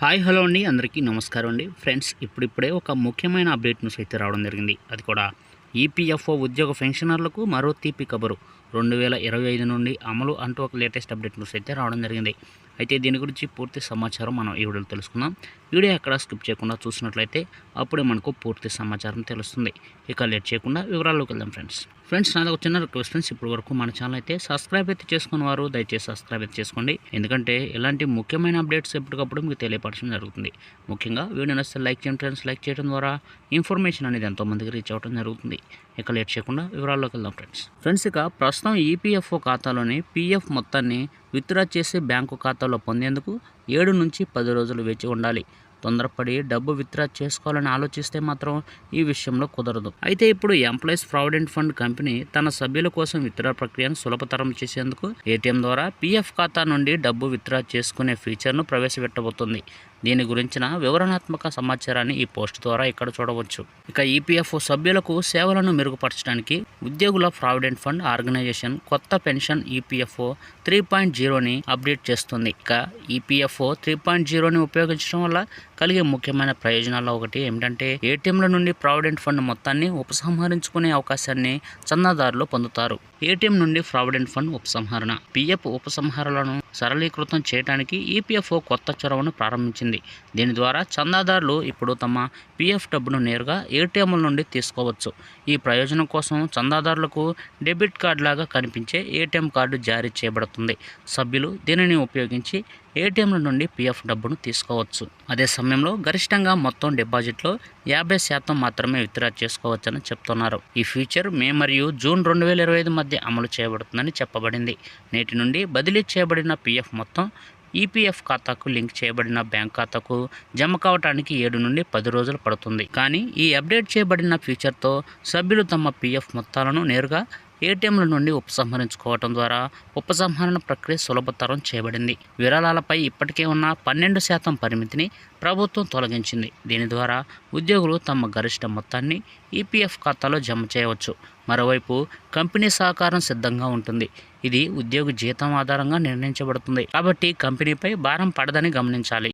Hi hello అండి. అందరికీ నమస్కారం అండి. ఫ్రెండ్స్ ఇప్పుడిప్పుడే ఒక ముఖ్యమైన అప్డేట్ న్యూస్ అయితే రావడం జరిగింది. అది కూడా ఈపీఎఫ్ఓ ఉద్యోగ పెన్షనర్లకు మరో తీపి కబరు. రెండు వేల ఇరవై ఐదు నుండి అమలు అంటూ ఒక లేటెస్ట్ అప్డేట్ న్యూస్ అయితే రావడం జరిగింది. అయితే దీని గురించి పూర్తి సమాచారం మనం ఈ వీడియోలో తెలుసుకుందాం. వీడియో ఎక్కడ స్కిప్ చేయకుండా చూసినట్లయితే అప్పుడే మనకు పూర్తి సమాచారం తెలుస్తుంది. ఇక లేట్ చేయకుండా వివరాల్లోకి వెళ్దాం ఫ్రెండ్స్. ఫ్రెండ్స్ నాది ఒక చిన్న రిక్వెస్ట్ ఫ్రెండ్స్. ఇప్పటి వరకు మన ఛానల్ అయితే సబ్స్క్రైబ్ అయితే చేసుకున్న వారు దయచేసి సబ్స్క్రైబ్ అయితే చేసుకోండి. ఎందుకంటే ఇలాంటి ముఖ్యమైన అప్డేట్స్ ఎప్పటికప్పుడు మీకు తెలియపరచడం జరుగుతుంది. ముఖ్యంగా వీడియో నచ్చితే లైక్ చేయండి ఫ్రెండ్స్. లైక్ చేయడం ద్వారా ఇన్ఫర్మేషన్ అనేది ఎంతో మందికి రీచ్ అవ్వడం జరుగుతుంది. ఇక లేట్ చేయకుండా వివరాల్లోకి వెళ్దాం ఫ్రెండ్స్. ఫ్రెండ్స్ ఇక ప్రస్తుతం ప్రస్తుతం ఈపీఎఫ్ఓ ఖాతాలోని పీఎఫ్ మొత్తాన్ని విత్డ్రా చేసి బ్యాంకు ఖాతాలో పొందేందుకు ఏడు నుంచి పది రోజులు వేచి ఉండాలి. తొందరపడి డబ్బు విత్డ్రా చేసుకోవాలని ఆలోచిస్తే మాత్రం ఈ విషయంలో కుదరదు. అయితే ఇప్పుడు ఎంప్లాయీస్ ప్రావిడెంట్ ఫండ్ కంపెనీ తన సభ్యుల కోసం విత్డ్రా ప్రక్రియను సులభతరం చేసేందుకు ఏటీఎం ద్వారా పీఎఫ్ ఖాతా నుండి డబ్బు విత్డ్రా చేసుకునే ఫీచర్ను ప్రవేశపెట్టబోతుంది. దీని గురించిన వివరణాత్మక సమాచారాన్ని ఈ పోస్ట్ ద్వారా ఇక్కడ చూడవచ్చు. ఇక ఈపీఎఫ్ఓ సభ్యులకు సేవలను మెరుగుపరచడానికి ఉద్యోగుల ప్రావిడెంట్ ఫండ్ ఆర్గనైజేషన్ కొత్త పెన్షన్ ఈపీఎఫ్ఓ త్రీ పాయింట్ జీరోని అప్డేట్ చేస్తుంది. ఇక ఈపీఎఫ్ఓ త్రీ పాయింట్ జీరోని ఉపయోగించడం వల్ల కలిగే ముఖ్యమైన ప్రయోజనాల్లో ఒకటి ఏమిటంటే ఏటీఎంల నుండి ప్రావిడెంట్ ఫండ్ మొత్తాన్ని ఉపసంహరించుకునే అవకాశాన్ని చందాదారులు పొందుతారు. ఏటీఎం నుండి ప్రావిడెంట్ ఫండ్ ఉపసంహరణ. పిఎఫ్ ఉపసంహరణలను సరళీకృతం చేయడానికి ఈపీఎఫ్ఓ కొత్త చొరవను ప్రారంభించింది. దీని ద్వారా చందాదారులు ఇప్పుడు తమ పిఎఫ్ డబ్బును నేరుగా ఏటీఎంల నుండి తీసుకోవచ్చు. ఈ ప్రయోజనం కోసం చందాదారులకు డెబిట్ కార్డు లాగా కనిపించే ఏటీఎం కార్డు జారీ చేయబడుతుంది. సభ్యులు దీనిని ఉపయోగించి ఏటీఎంల నుండి పిఎఫ్ డబ్బును తీసుకోవచ్చు. అదే సమయంలో గరిష్టంగా మొత్తం డిపాజిట్లో యాభై శాతం మాత్రమే విత్డ్రా చేసుకోవచ్చని చెప్తున్నారు. ఈ ఫీచర్ మే మరియు జూన్ రెండు వేల ఇరవై ఐదు మధ్య అమలు చేయబడుతుందని చెప్పబడింది. నేటి నుండి బదిలీ చేయబడిన పిఎఫ్ మొత్తం ఈపీఎఫ్ ఖాతాకు లింక్ చేయబడిన బ్యాంక్ ఖాతాకు జమ కావడానికి ఏడు నుండి పది రోజులు పడుతుంది. కానీ ఈ అప్డేట్ చేయబడిన ఫీచర్తో సభ్యులు తమ పిఎఫ్ మొత్తాలను నేరుగా ఏటీఎంల నుండి ఉపసంహరించుకోవటం ద్వారా ఉపసంహరణ ప్రక్రియ సులభతరం చేయబడింది. విరాళాలపై ఇప్పటికే ఉన్న పన్నెండు శాతం పరిమితిని ప్రభుత్వం తొలగించింది. దీని ద్వారా ఉద్యోగులు తమ గరిష్ట మొత్తాన్ని ఈపీఎఫ్ ఖాతాలో జమ చేయవచ్చు. మరోవైపు కంపెనీ సహకారం సిద్ధంగా ఉంటుంది. ఇది ఉద్యోగి జీతం ఆధారంగా నిర్ణయించబడుతుంది. కాబట్టి కంపెనీపై భారం పడదని గమనించాలి.